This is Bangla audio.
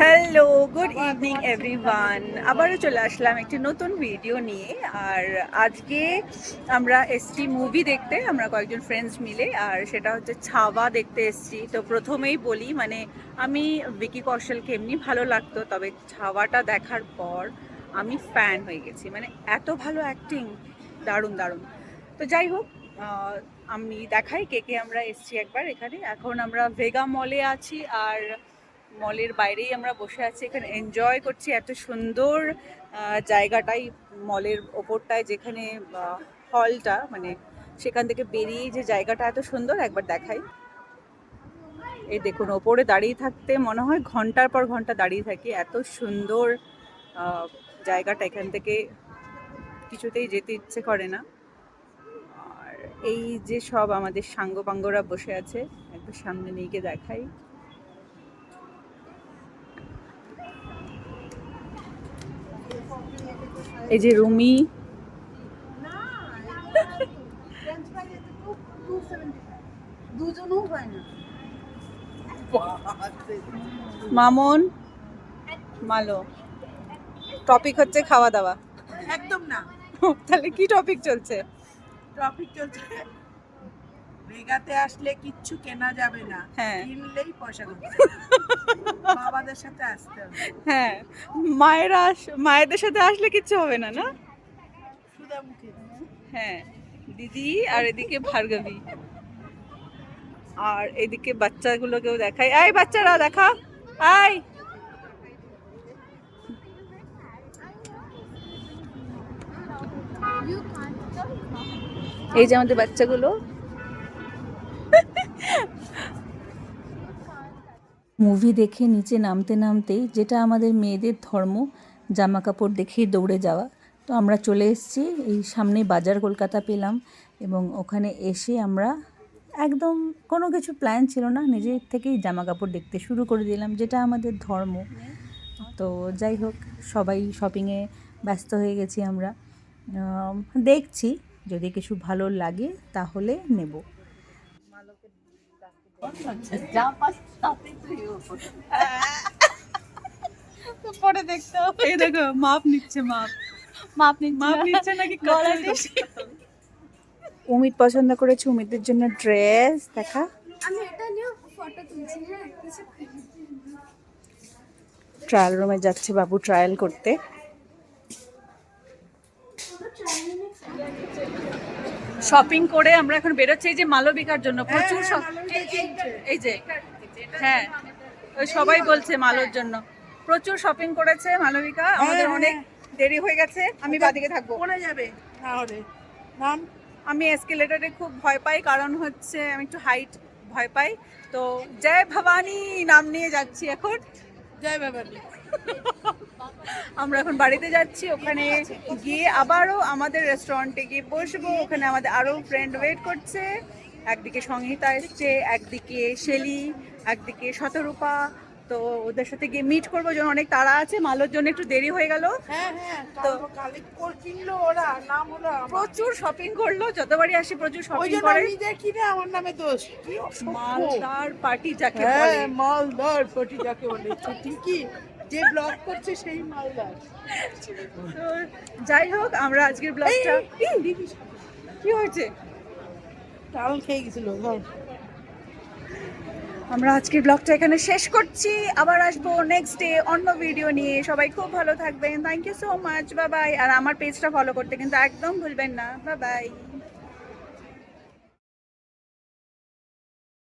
হ্যালো গুড ইভিনিং এভরিওয়ান আবারও চলে আসলাম একটি নতুন ভিডিও নিয়ে। আর আজকে আমরা এসছি মুভি দেখতে, আমরা কয়েকজন ফ্রেন্ডস মিলে। আর সেটা হচ্ছে ছাওয়া দেখতে এসছি। তো প্রথমেই বলি মানে আমি ভিকি কৌশলকে এমনি ভালো লাগতো, তবে ছাওয়াটা দেখার পর আমি ফ্যান হয়ে গেছি। মানে এত ভালো অ্যাক্টিং দারুণ দারুণ। তো যাই হোক আমি দেখাই কে কে আমরা এসছি একবার এখানে। এখন আমরা ভেগা মলে আছি, আর মলের বাইরেই আমরা বসে আছি, এখানে এনজয় করছি এত সুন্দর জায়গাটাই মলের ওপরটায় যেখানে হলটা মানে সেখান থেকে বেরিয়ে যে জায়গাটা এত সুন্দর, একবার দেখাই। এই দেখুন, ওপরে দাঁড়িয়ে থাকতে মনে হয় ঘণ্টার পর ঘণ্টা দাঁড়িয়ে থাকি, এত সুন্দর জায়গাটা এখান থেকে কিছুতেই যেতে ইচ্ছে করে না। আর এই যে সব আমাদের সাঙ্গপাঙ্গরা বসে আছে, একবার সামনে নিয়ে গিয়ে দেখাই। এই যে রুমি। মামন মালো। টপিক হচ্ছে খাওয়া দাওয়া। একদম না। তাহলে কি টপিক চলছে? টপিক চলছে ভেগাতে আসলে কিচ্ছু কেনা যাবে না। হ্যাঁ। কিনলেই পয়সা বাবাদের সাথে আসতে হবে। হ্যাঁ মায়েরা মায়েদের সাথে আসলে কিচ্ছু হবে না না? হ্যাঁ দিদি আর এদিকে ভার্গবী। আর এদিকে বাচ্চাগুলোকেও দেখাই। এই বাচ্চারা দেখা। আই এই যে আমাদের বাচ্চাগুলো। মুভি দেখে নিচে নামতে নামতেই যেটা আমাদের মেয়েদের ধর্ম জামা কাপড় দেখেই দৌড়ে যাওয়া। তো আমরা চলে এসেছি, এই সামনে বাজার কলকাতা পেলাম এবং ওখানে এসে আমরা একদম কোনো কিছু প্ল্যান ছিল না নিজের থেকেই জামা কাপড় দেখতে শুরু করে দিলাম, যেটা আমাদের ধর্ম। তো যাই হোক, সবাই শপিংয়ে ব্যস্ত হয়ে গেছি আমরা। দেখছি, যদি কিছু ভালো লাগে তাহলে নেব। পরে দেখতে হবে। এই দেখো মাপ নিচ্ছে মাপ। মাপ মাপ নিচ্ছে নাকি উমিত পছন্দ করেছে উমিতের জন্য ড্রেস দেখা। আমি এটা নিয়ে ফটো তুলছি হ্যাঁ ট্রায়াল রুমে যাচ্ছে বাবু ট্রায়াল করতে। শপিং করে আমরা এখন বেরোচ্ছি এই যে মালবিকার জন্য প্রচুর হ্যাঁ, এই- যে হ্যাঁ ওই সবাই বলছে মালোর জন্য। প্রচুর শপিং করেছে মালবিকা আমাদের হ্যাঁ, অনেক দেরি হয়ে গেছে আমি বাদিকে থাকব। পড়ে যাবে? নাম? আমি এসকেলেটারে খুব ভয় পাই কারণ হচ্ছে আমি একটু হাইট ভয় পাই। তো জয় ভবানী নাম নিয়ে যাচ্ছি এখন। জয় বাবা আমরা এখন বাড়িতে যাচ্ছি ওখানে গিয়ে আবারও আমাদের রেস্টুরেন্টে গিয়ে বসবো। ওখানে আমাদের আরও ফ্রেন্ড ওয়েট করছে। একদিকে সংহিতা এসছে একদিকে শেলি একদিকে শতরূপা। তো ওদের সাথে গিয়ে মিট করব যেন অনেক তাড়া আছে। মালোর জন্য একটু দেরি হয়ে গেল। হ্যাঁ হ্যাঁ তো কিনলো ওরা নাম হলো প্রচুর শপিং করল যতবারই আসি প্রচুর শপিং করে। দেখি না আমার নামে দোষ। মালদার পার্টি যাকে হ্যাঁ বলে। মালদার পটি যাকে বলে ঠিকই। যে ব্লগ করছে সেই মালদার। যাই হোক আমরা আজকের ব্লগটা কি হয়েছে? টাল খেয়ে গেছিল আমরা আজকের ব্লগটা এখানে শেষ করছি। আবার আসব নেক্সট ডে অন্য ভিডিও নিয়ে। সবাই খুব ভালো থাকবেন। Thank you so much bye bye আর আমার পেজটা ফলো করতে কিন্তু একদম ভুলবেন না। Bye bye